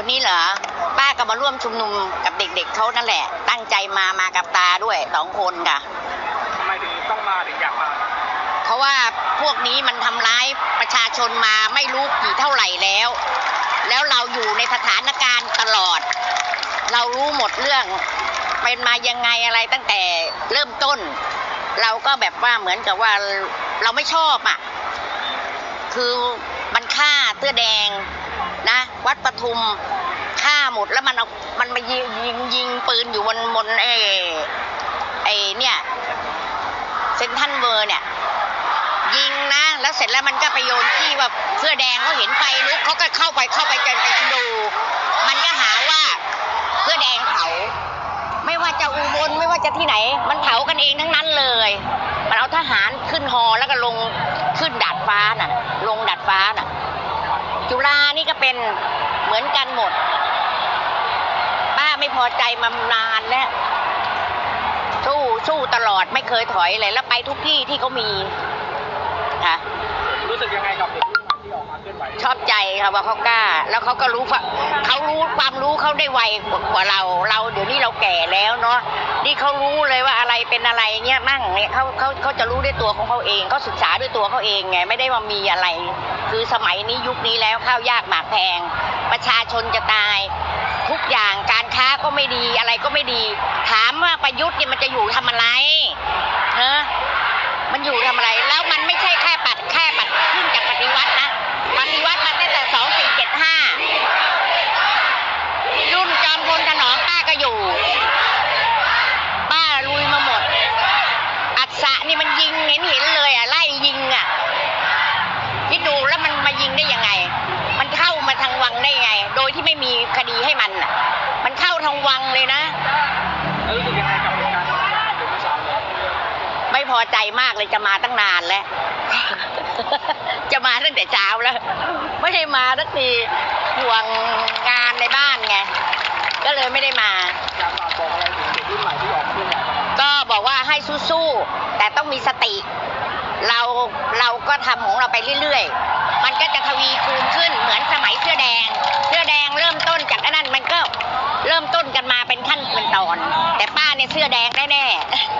วันนี้เหรอป้าก็มาร่วมชุมนุมกับเด็ก ๆเขานั่นแหละ ตั้งใจมามากับตาด้วยสองคนค่ะทำไมถึงต้องมาถึงอยากมาเพราะว่าพวกนี้มันทำร้ายประชาชนมาไม่รู้กี่เท่าไหร่แล้ว แล้วเราอยู่ในสถานการณ์ตลอด เรารู้หมดเรื่องเป็นมายังไงอะไรตั้งแต่เริ่มต้น เราก็แบบว่าเหมือนกับว่าเราไม่ชอบอะคือมันฆ่าเสื้อแดง นะวัดปทุมฆ่าหมดแล้วมันเอามันมายิงยิงยิงปืนอยู่บนบนไอ้ไอ้เนี่ยเซนทันเวอร์เนี่ย ยิงนะ แล้วเสร็จแล้วมันก็ไปโยนที่ว่าเสื้อแดงเขาเห็นไฟลุกเขาก็เข้าไปเข้าไปกันไปดู มันก็หาว่าเสื้อแดงเผาไม่ว่าจะอุบลไม่ว่าจะที่ไหน มันเผากันเองทั้งนั้นเลย มันเอาทหารขึ้นฮอแล้วก็ลงขึ้นดาดฟ้าน่ะ ลงดาดฟ้าน่ะ จุฬานี่ก็เป็นเหมือนกันหมด ป้าไม่พอใจมานานแล้ว สู้สู้ตลอดไม่เคยถอยเลยแล้วไปทุกที่ที่เขามีค่ะรู้สึกยังไงกับเด็กรุ่นใหม่ที่ออกมาเคลื่อนไหวชอบใจค่ะว่าเขากล้า แล้วเขาก็รู้ว่าเขารู้ความรู้เขาได้ไวกว่าเรา เราเดี๋ยวนี้เรา แก่แล้วเนาะนี่เขารู้เลยว่าอะไรเป็นอะไรเงี้ยมั่งเนี่ยเขาเขาเขาจะรู้ด้วยตัวของเขาเองเขาศึกษาด้วยตัวเขาเองไงไม่ได้ว่ามีอะไร คือสมัยนี้ยุคนี้แล้วข้าวยากหมากแพง ประชาชนจะตาย ทุกอย่างการค้าก็ไม่ดีอะไรก็ไม่ดี ถามว่าประยุทธ์เนี่ยมันจะอยู่ทำอะไรเนอะมันอยู่ทำอะไรแล้วมันไม่ใช่แค่ปัดแค่ปัดขึ้นจากปฏิวัตินะปฏิวัติมาตั้งแต่สองสี่เจ็ดห้ารุ่นจอมพลถนอมป้าก็อยู่ ป้าลุยมาหมด อัศะนี่มันยิงเห็นเห็นๆเลยอะไล่ยิงอะคิดดูแล้วมันมายิงได้ยังไง มันเข้ามาทางวังได้ยังไง โดยที่ไม่มีคดีให้มันอะ มันเข้าทางวังเลยนะ แล้วรู้สึกยังไงกับเหตุการณ์ที่เกิดเมื่อเช้าเนี่ยไม่พอใจมากเลยจะมาตั้งนานแล้ว จะมาตั้งแต่เช้าแล้ว ไม่ได้มาสักทีห่วงงานในบ้านไง ก็เลยไม่ได้มา อยากฝากบอกอะไรถึงเด็กรุ่นใหม่ที่ออกมาเคลื่อนไหวบ้างครับก็บอกว่าให้สู้ๆ แต่ต้องมีสติ เราเราก็ทำของเราไปเรื่อยๆ มันก็จะทวีคูณขึ้น สื้อแดงแน่ๆ